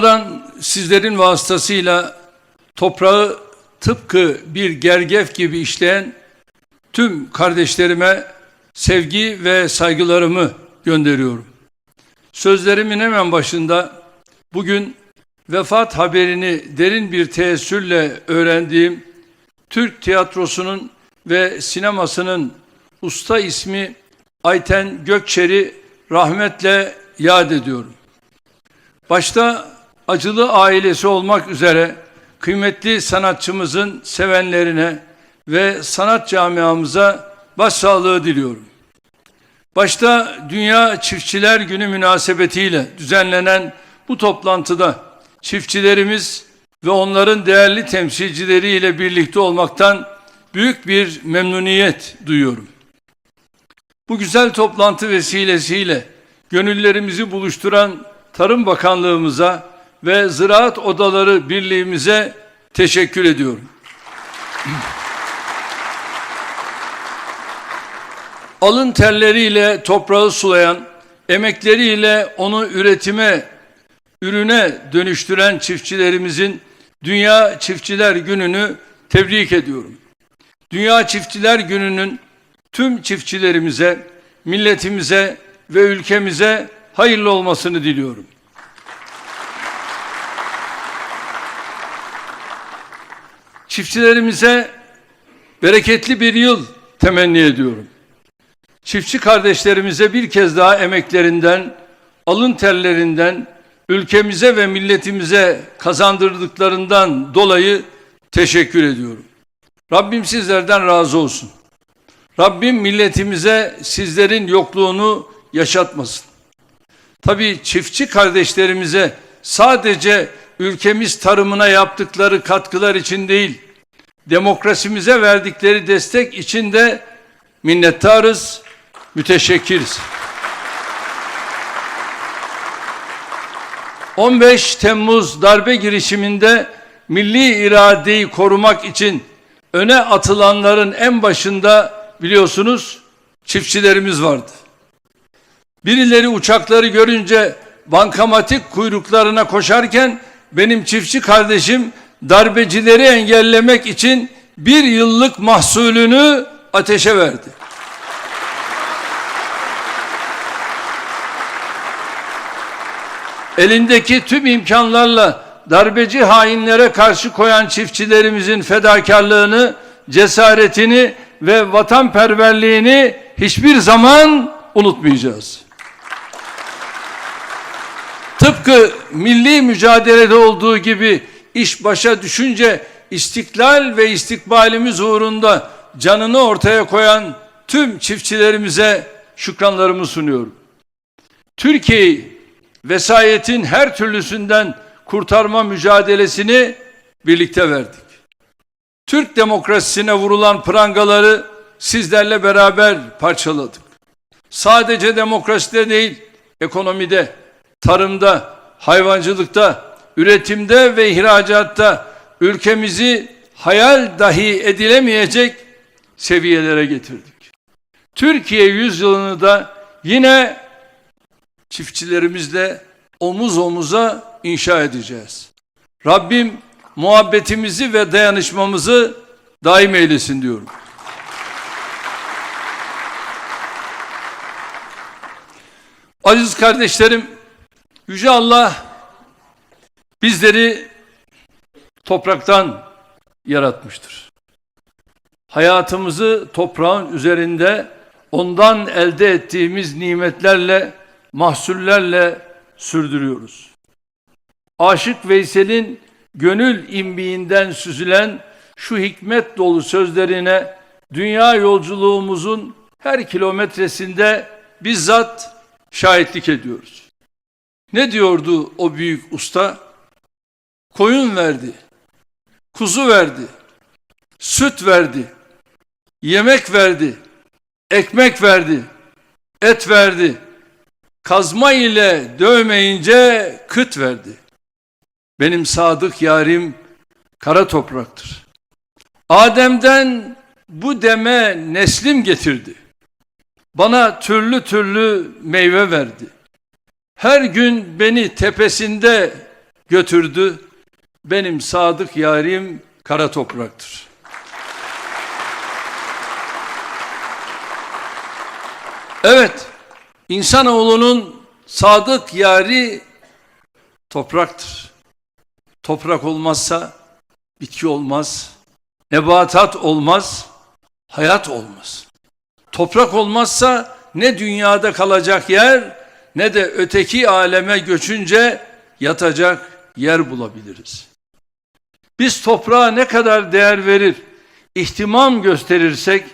Buradan sizlerin vasıtasıyla toprağı tıpkı bir gergef gibi işleyen tüm kardeşlerime sevgi ve saygılarımı gönderiyorum. Sözlerimin hemen başında bugün vefat haberini derin bir teessürle öğrendiğim Türk tiyatrosunun ve sinemasının usta ismi Ayten Gökçer'i rahmetle yad ediyorum. Başta acılı ailesi olmak üzere kıymetli sanatçımızın sevenlerine ve sanat camiamıza başsağlığı diliyorum. Başta Dünya Çiftçiler Günü münasebetiyle düzenlenen bu toplantıda çiftçilerimiz ve onların değerli temsilcileriyle birlikte olmaktan büyük bir memnuniyet duyuyorum. Bu güzel toplantı vesilesiyle gönüllerimizi buluşturan Tarım Bakanlığımıza ve Ziraat Odaları Birliğimize teşekkür ediyorum. Alın terleriyle toprağı sulayan, emekleriyle onu üretime, ürüne dönüştüren çiftçilerimizin Dünya Çiftçiler Günü'nü tebrik ediyorum. Dünya Çiftçiler Günü'nün tüm çiftçilerimize, milletimize ve ülkemize hayırlı olmasını diliyorum. Çiftçilerimize bereketli bir yıl temenni ediyorum. Çiftçi kardeşlerimize bir kez daha emeklerinden, alın terlerinden, ülkemize ve milletimize kazandırdıklarından dolayı teşekkür ediyorum. Rabbim sizlerden razı olsun. Rabbim milletimize sizlerin yokluğunu yaşatmasın. Tabii çiftçi kardeşlerimize sadece ülkemiz tarımına yaptıkları katkılar için değil, demokrasimize verdikleri destek için de minnettarız, müteşekkiriz. 15 Temmuz darbe girişiminde milli iradeyi korumak için öne atılanların en başında biliyorsunuz çiftçilerimiz vardı. Birileri uçakları görünce bankamatik kuyruklarına koşarken benim çiftçi kardeşim darbecileri engellemek için bir yıllık mahsulünü ateşe verdi. Elindeki tüm imkanlarla darbeci hainlere karşı koyan çiftçilerimizin fedakarlığını, cesaretini ve vatanperverliğini hiçbir zaman unutmayacağız. Tıpkı milli mücadelede olduğu gibi iş başa düşünce istiklal ve istikbalimiz uğrunda canını ortaya koyan tüm çiftçilerimize şükranlarımı sunuyorum. Türkiye'yi vesayetin her türlüsünden kurtarma mücadelesini birlikte verdik. Türk demokrasisine vurulan prangaları sizlerle beraber parçaladık. Sadece demokraside değil, ekonomide, tarımda, hayvancılıkta, üretimde ve ihracatta ülkemizi hayal dahi edilemeyecek seviyelere getirdik. Türkiye yüzyılını da yine çiftçilerimizle omuz omuza inşa edeceğiz. Rabbim muhabbetimizi ve dayanışmamızı daim eylesin diyorum. Aziz kardeşlerim, Yüce Allah bizleri topraktan yaratmıştır. Hayatımızı toprağın üzerinde ondan elde ettiğimiz nimetlerle, mahsullerle sürdürüyoruz. Aşık Veysel'in gönül imbiğinden süzülen şu hikmet dolu sözlerine dünya yolculuğumuzun her kilometresinde bizzat şahitlik ediyoruz. Ne diyordu o büyük usta? Koyun verdi, kuzu verdi, süt verdi, yemek verdi, ekmek verdi, et verdi. Kazma ile dövmeyince kıt verdi. Benim sadık yarim kara topraktır. Adem'den bu deme neslim getirdi. Bana türlü türlü meyve verdi. Her gün beni tepesinde götürdü. Benim sadık yarim kara topraktır. Evet, insanoğlunun sadık yari topraktır. Toprak olmazsa bitki olmaz, nebatat olmaz, hayat olmaz. Toprak olmazsa ne dünyada kalacak yer ne de öteki aleme göçünce yatacak yer bulabiliriz. Biz toprağa ne kadar değer verir, ihtimam gösterirsek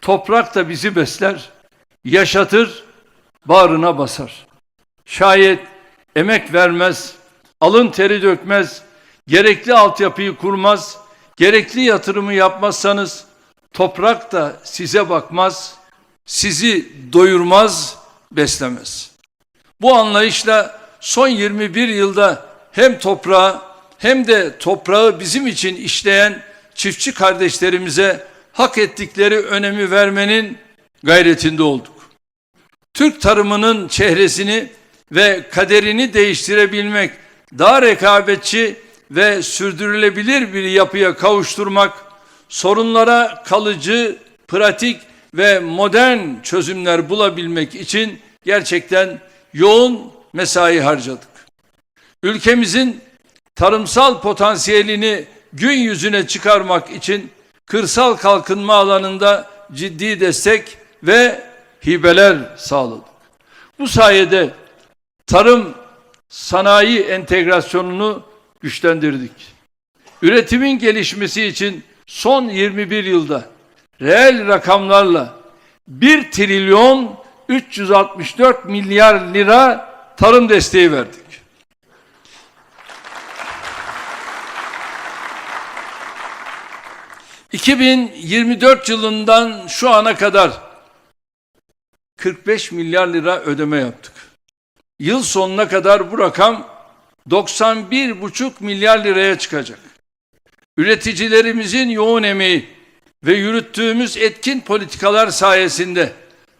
toprak da bizi besler, yaşatır, bağrına basar. Şayet emek vermez, alın teri dökmez, gerekli altyapıyı kurmaz, gerekli yatırımı yapmazsanız toprak da size bakmaz, sizi doyurmaz, beslemez. Bu anlayışla son 21 yılda hem toprağı hem de toprağı bizim için işleyen çiftçi kardeşlerimize hak ettikleri önemi vermenin gayretinde olduk. Türk tarımının çehresini ve kaderini değiştirebilmek, daha rekabetçi ve sürdürülebilir bir yapıya kavuşturmak, sorunlara kalıcı, pratik ve modern çözümler bulabilmek için gerçekten yoğun mesai harcadık. Ülkemizin tarımsal potansiyelini gün yüzüne çıkarmak için kırsal kalkınma alanında ciddi destek ve hibeler sağladık. Bu sayede tarım sanayi entegrasyonunu güçlendirdik. Üretimin gelişmesi için son 21 yılda reel rakamlarla 1 trilyon 364 milyar lira tarım desteği verdik. ...2024 yılından şu ana kadar 45 milyar lira ödeme yaptık. Yıl sonuna kadar bu rakam 91,5 milyar liraya çıkacak. Üreticilerimizin yoğun emeği ve yürüttüğümüz etkin politikalar sayesinde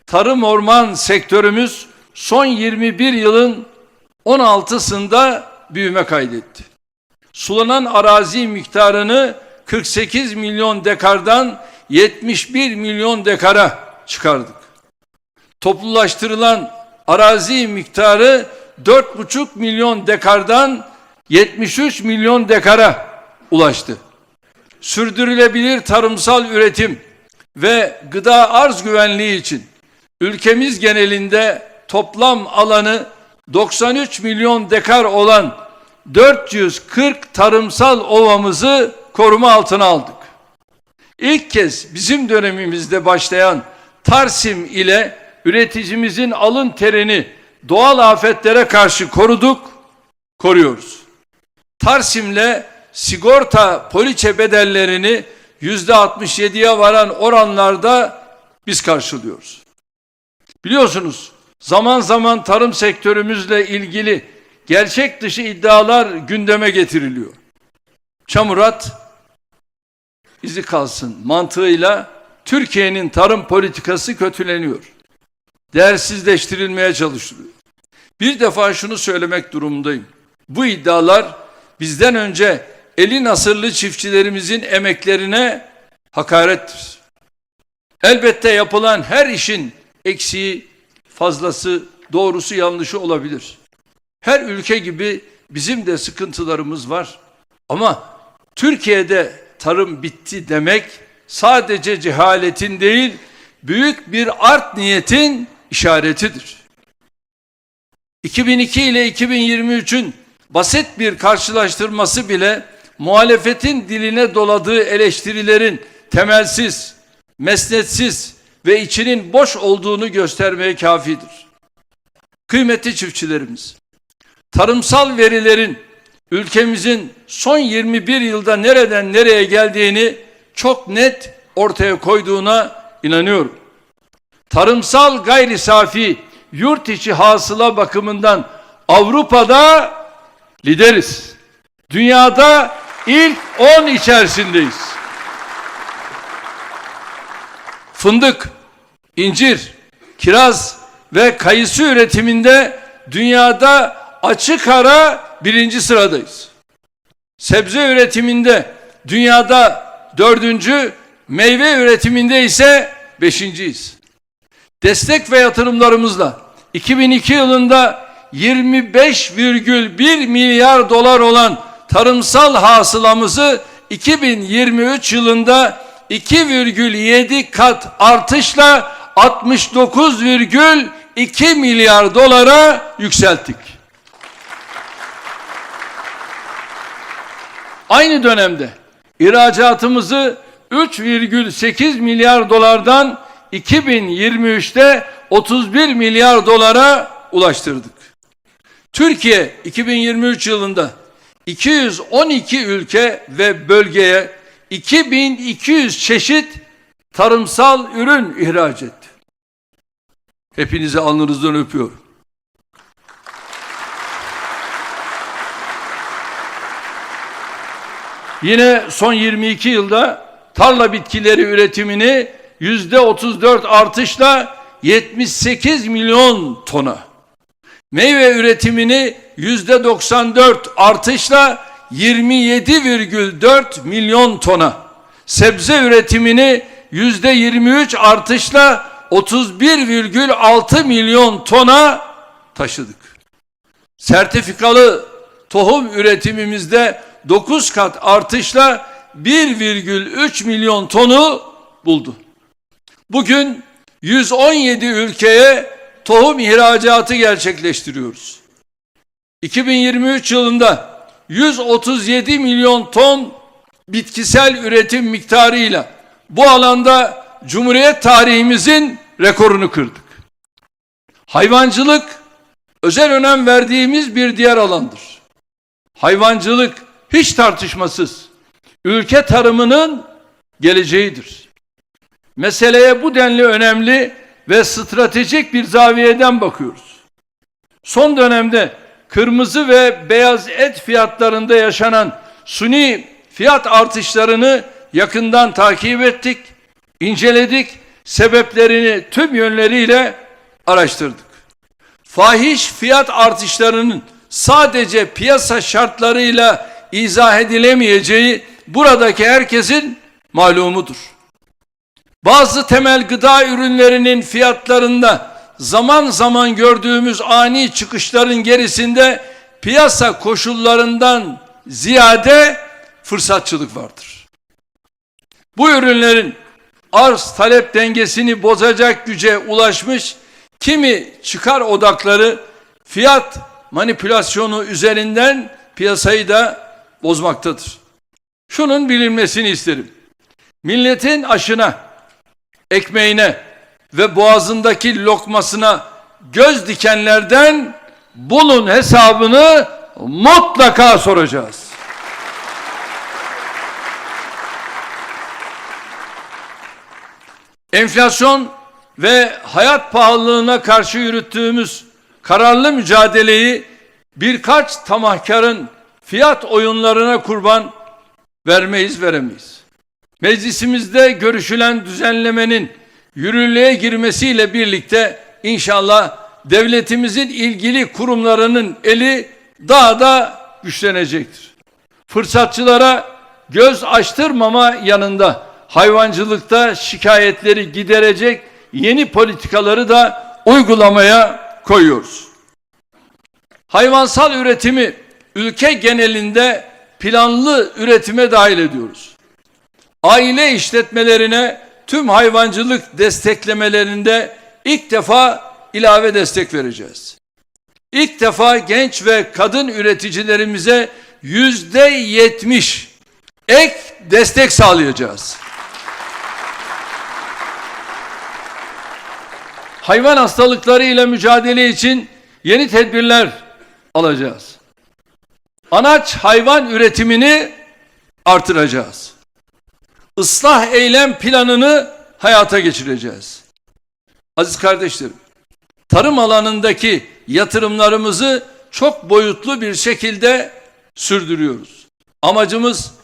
tarım orman sektörümüz son 21 yılın 16'sında büyüme kaydetti. Sulanan arazi miktarını 48 milyon dekardan 71 milyon dekara çıkardık. Toplulaştırılan arazi miktarı 4,5 milyon dekardan 73 milyon dekara ulaştı. Sürdürülebilir tarımsal üretim ve gıda arz güvenliği için ülkemiz genelinde toplam alanı 93 milyon dekar olan 440 tarımsal ovamızı koruma altına aldık. İlk kez bizim dönemimizde başlayan Tarsim ile üreticimizin alın terini doğal afetlere karşı koruduk, koruyoruz. Tarsim'le sigorta poliçe bedellerini yüzde 67'ye varan oranlarda biz karşılıyoruz. Biliyorsunuz zaman zaman tarım sektörümüzle ilgili gerçek dışı iddialar gündeme getiriliyor. Çamurat izi kalsın mantığıyla Türkiye'nin tarım politikası kötüleniyor. Değersizleştirilmeye çalışılıyor. Bir defa şunu söylemek durumundayım. Bu iddialar bizden önce eli nasırlı çiftçilerimizin emeklerine hakarettir. Elbette yapılan her işin eksiği, fazlası, doğrusu, yanlışı olabilir. Her ülke gibi bizim de sıkıntılarımız var. Ama Türkiye'de tarım bitti demek sadece cehaletin değil, büyük bir art niyetin işaretidir. 2002 ile 2023'ün basit bir karşılaştırması bile muhalefetin diline doladığı eleştirilerin temelsiz, mesnetsiz ve içinin boş olduğunu göstermeye kafidir. Kıymetli çiftçilerimiz, tarımsal verilerin ülkemizin son 21 yılda nereden nereye geldiğini çok net ortaya koyduğuna inanıyorum. Tarımsal gayri safi yurt içi hasıla bakımından Avrupa'da lideriz. Dünyada ilk 10 içerisindeyiz. Fındık, incir, kiraz ve kayısı üretiminde dünyada açık ara birinci sıradayız. Sebze üretiminde dünyada dördüncü, meyve üretiminde ise beşinciyiz. Destek ve yatırımlarımızla 2002 yılında 25,1 milyar dolar olan tarımsal hasılamızı 2023 yılında 2,7 kat artışla 69,2 milyar dolara yükselttik. Aynı dönemde ihracatımızı 3,8 milyar dolardan 2023'te 31 milyar dolara ulaştırdık. Türkiye 2023 yılında 212 ülke ve bölgeye 2200 çeşit tarımsal ürün ihraç etti. Hepinizi alnınızdan öpüyorum. Yine son 22 yılda tarla bitkileri üretimini yüzde 34 artışla 78 milyon tona. Meyve üretimini yüzde 94 artışla 27,4 milyon tona. Sebze üretimini yüzde 23 artışla 31,6 milyon tona taşıdık. Sertifikalı tohum üretimimizde 9 kat artışla 1,3 milyon tonu buldu. Bugün 117 ülkeye tohum ihracatı gerçekleştiriyoruz. 2023 yılında 137 milyon ton bitkisel üretim miktarıyla bu alanda Cumhuriyet tarihimizin rekorunu kırdık. Hayvancılık özel önem verdiğimiz bir diğer alandır. Hayvancılık hiç tartışmasız ülke tarımının geleceğidir. Meseleye bu denli önemli ve stratejik bir zaviyeden bakıyoruz. Son dönemde kırmızı ve beyaz et fiyatlarında yaşanan suni fiyat artışlarını yakından takip ettik, inceledik, sebeplerini tüm yönleriyle araştırdık. Fahiş fiyat artışlarının sadece piyasa şartlarıyla izah edilemeyeceği buradaki herkesin malumudur. Bazı temel gıda ürünlerinin fiyatlarında zaman zaman gördüğümüz ani çıkışların gerisinde piyasa koşullarından ziyade fırsatçılık vardır. Bu ürünlerin arz talep dengesini bozacak güce ulaşmış kimi çıkar odakları fiyat manipülasyonu üzerinden piyasayı da bozmaktadır. Şunun bilinmesini isterim. Milletin aşına, ekmeğine ve boğazındaki lokmasına göz dikenlerden bunun hesabını mutlaka soracağız. Enflasyon ve hayat pahalılığına karşı yürüttüğümüz kararlı mücadeleyi birkaç tamahkarın fiyat oyunlarına kurban vermeyiz veremeyiz. Meclisimizde görüşülen düzenlemenin yürürlüğe girmesiyle birlikte inşallah devletimizin ilgili kurumlarının eli daha da güçlenecektir. Fırsatçılara göz açtırmama yanında hayvancılıkta şikayetleri giderecek yeni politikaları da uygulamaya koyuyoruz. Hayvansal üretimi ülke genelinde planlı üretime dahil ediyoruz. Aile işletmelerine tüm hayvancılık desteklemelerinde ilk defa ilave destek vereceğiz. İlk defa genç ve kadın üreticilerimize yüzde yetmiş ek destek sağlayacağız. Hayvan hastalıkları ile mücadele için yeni tedbirler alacağız. Anaç hayvan üretimini artıracağız. Islah eylem planını hayata geçireceğiz. Aziz kardeşlerim, tarım alanındaki yatırımlarımızı çok boyutlu bir şekilde sürdürüyoruz. Amacımız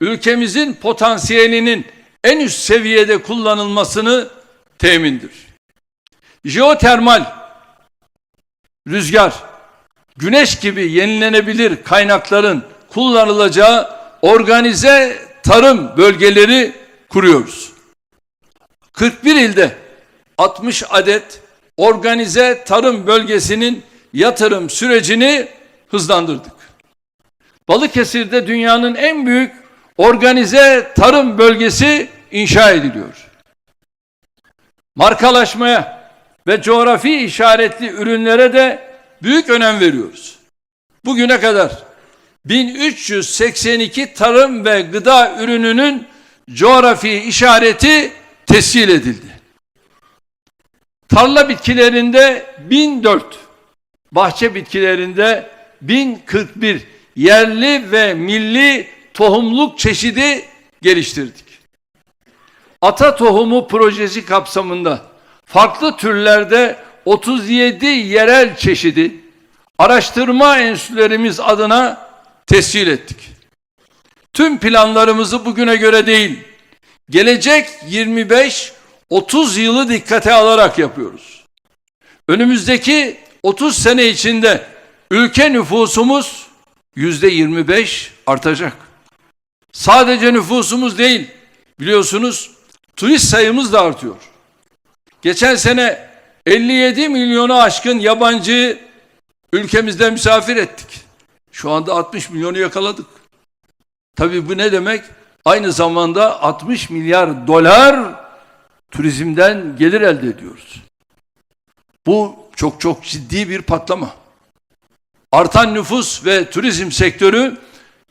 ülkemizin potansiyelinin en üst seviyede kullanılmasını temindir. Jeotermal, rüzgar, güneş gibi yenilenebilir kaynakların kullanılacağı organize tarım bölgeleri kuruyoruz. 41 ilde 60 adet organize tarım bölgesinin yatırım sürecini hızlandırdık. Balıkesir'de dünyanın en büyük organize tarım bölgesi inşa ediliyor. Markalaşmaya ve coğrafi işaretli ürünlere de büyük önem veriyoruz. Bugüne kadar 1382 tarım ve gıda ürününün coğrafi işareti tescil edildi. Tarla bitkilerinde 1004, bahçe bitkilerinde 1041 yerli ve milli tohumluk çeşidi geliştirdik. Ata tohumu projesi kapsamında farklı türlerde 37 yerel çeşidi araştırma enstitülerimiz adına tescil ettik. Tüm planlarımızı bugüne göre değil, gelecek 25-30 yılı dikkate alarak yapıyoruz. Önümüzdeki 30 sene içinde ülke nüfusumuz yüzde 25 artacak. Sadece nüfusumuz değil, biliyorsunuz turist sayımız da artıyor. Geçen sene 57 milyonu aşkın yabancı ülkemizde misafir ettik. Şu anda 60 milyonu yakaladık. Tabii bu ne demek? Aynı zamanda 60 milyar dolar turizmden gelir elde ediyoruz. Bu çok çok ciddi bir patlama. Artan nüfus ve turizm sektörü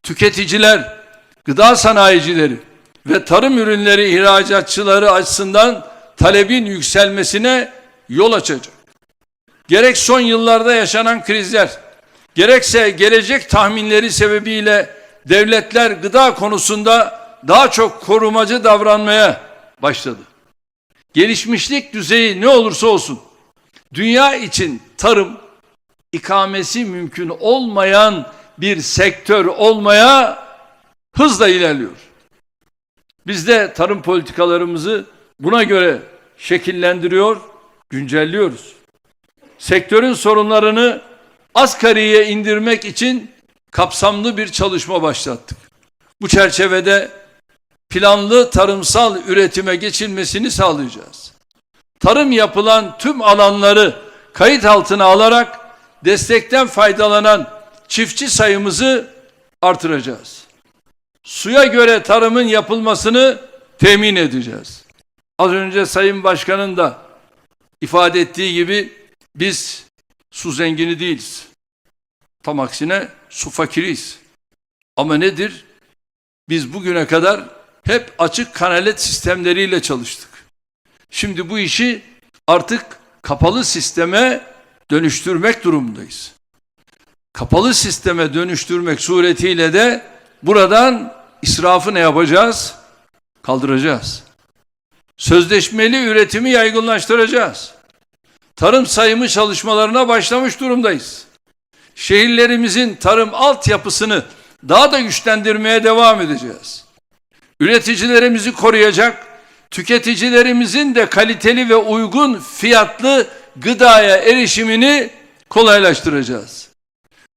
tüketiciler, gıda sanayicileri ve tarım ürünleri ihracatçıları açısından talebin yükselmesine yol açacak. Gerek son yıllarda yaşanan krizler, gerekse gelecek tahminleri sebebiyle devletler gıda konusunda daha çok korumacı davranmaya başladı. Gelişmişlik düzeyi ne olursa olsun dünya için tarım ikamesi mümkün olmayan bir sektör olmaya hızla ilerliyor. Biz de tarım politikalarımızı buna göre şekillendiriyor, güncelliyoruz. Sektörün sorunlarını asgariye indirmek için kapsamlı bir çalışma başlattık. Bu çerçevede planlı tarımsal üretime geçilmesini sağlayacağız. Tarım yapılan tüm alanları kayıt altına alarak destekten faydalanan çiftçi sayımızı artıracağız. Suya göre tarımın yapılmasını temin edeceğiz. Az önce Sayın Başkan'ın da ifade ettiği gibi biz su zengini değiliz. Tam aksine su fakiriyiz. Ama nedir? Biz bugüne kadar hep açık kanalet sistemleriyle çalıştık. Şimdi bu işi artık kapalı sisteme dönüştürmek durumundayız. Kapalı sisteme dönüştürmek suretiyle de buradan israfı ne yapacağız? Kaldıracağız. Sözleşmeli üretimi yaygınlaştıracağız. Tarım sayımı çalışmalarına başlamış durumdayız. Şehirlerimizin tarım altyapısını daha da güçlendirmeye devam edeceğiz. Üreticilerimizi koruyacak, tüketicilerimizin de kaliteli ve uygun fiyatlı gıdaya erişimini kolaylaştıracağız.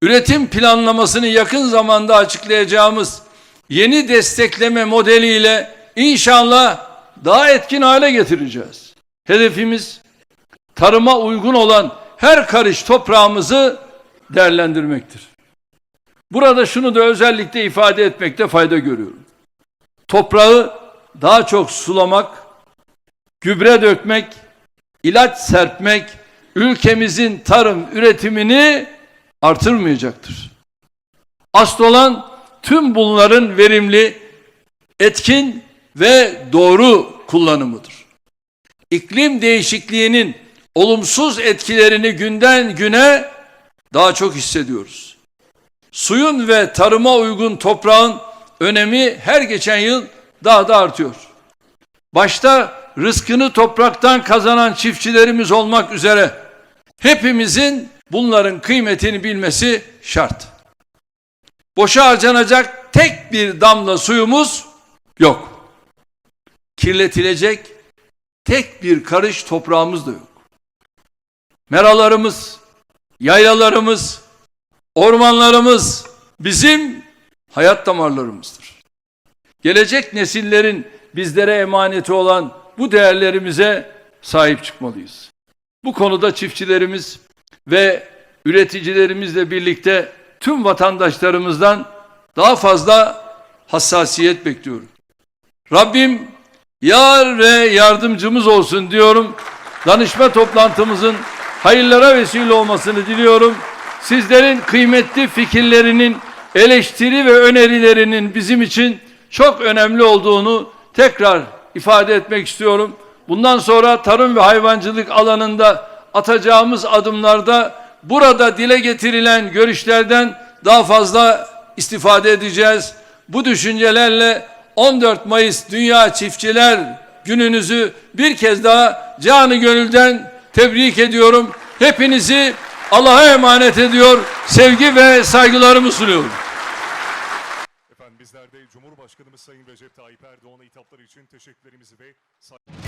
Üretim planlamasını yakın zamanda açıklayacağımız yeni destekleme modeliyle inşallah daha etkin hale getireceğiz. Hedefimiz tarıma uygun olan her karış toprağımızı değerlendirmektir. Burada şunu da özellikle ifade etmekte fayda görüyorum. Toprağı daha çok sulamak, gübre dökmek, ilaç serpmek ülkemizin tarım üretimini artırmayacaktır. Asıl olan tüm bunların verimli, etkin ve doğru kullanımıdır. İklim değişikliğinin olumsuz etkilerini günden güne daha çok hissediyoruz. Suyun ve tarıma uygun toprağın önemi her geçen yıl daha da artıyor. Başta rızkını topraktan kazanan çiftçilerimiz olmak üzere hepimizin bunların kıymetini bilmesi şart. Boşa harcanacak tek bir damla suyumuz yok. Kirletilecek tek bir karış toprağımız da yok. Meralarımız, yaylalarımız, Ormanlarımız bizim hayat damarlarımızdır. Gelecek nesillerin bizlere emaneti olan bu değerlerimize sahip çıkmalıyız. Bu konuda çiftçilerimiz ve üreticilerimizle birlikte tüm vatandaşlarımızdan daha fazla hassasiyet bekliyorum. Rabbim yar ve yardımcımız olsun diyorum. Danışma toplantımızın hayırlara vesile olmasını diliyorum. Sizlerin kıymetli fikirlerinin, eleştiri ve önerilerinin bizim için çok önemli olduğunu tekrar ifade etmek istiyorum. Bundan sonra tarım ve hayvancılık alanında atacağımız adımlarda burada dile getirilen görüşlerden daha fazla istifade edeceğiz. Bu düşüncelerle 14 Mayıs Dünya Çiftçiler Gününüzü bir kez daha canı gönülden tebrik ediyorum. Hepinizi Allah'a emanet ediyor. Sevgi ve saygılarımı sunuyorum. Efendim bizler de Cumhurbaşkanımız Sayın Recep Tayyip Erdoğan'a hitapları için teşekkürlerimizi ve saygı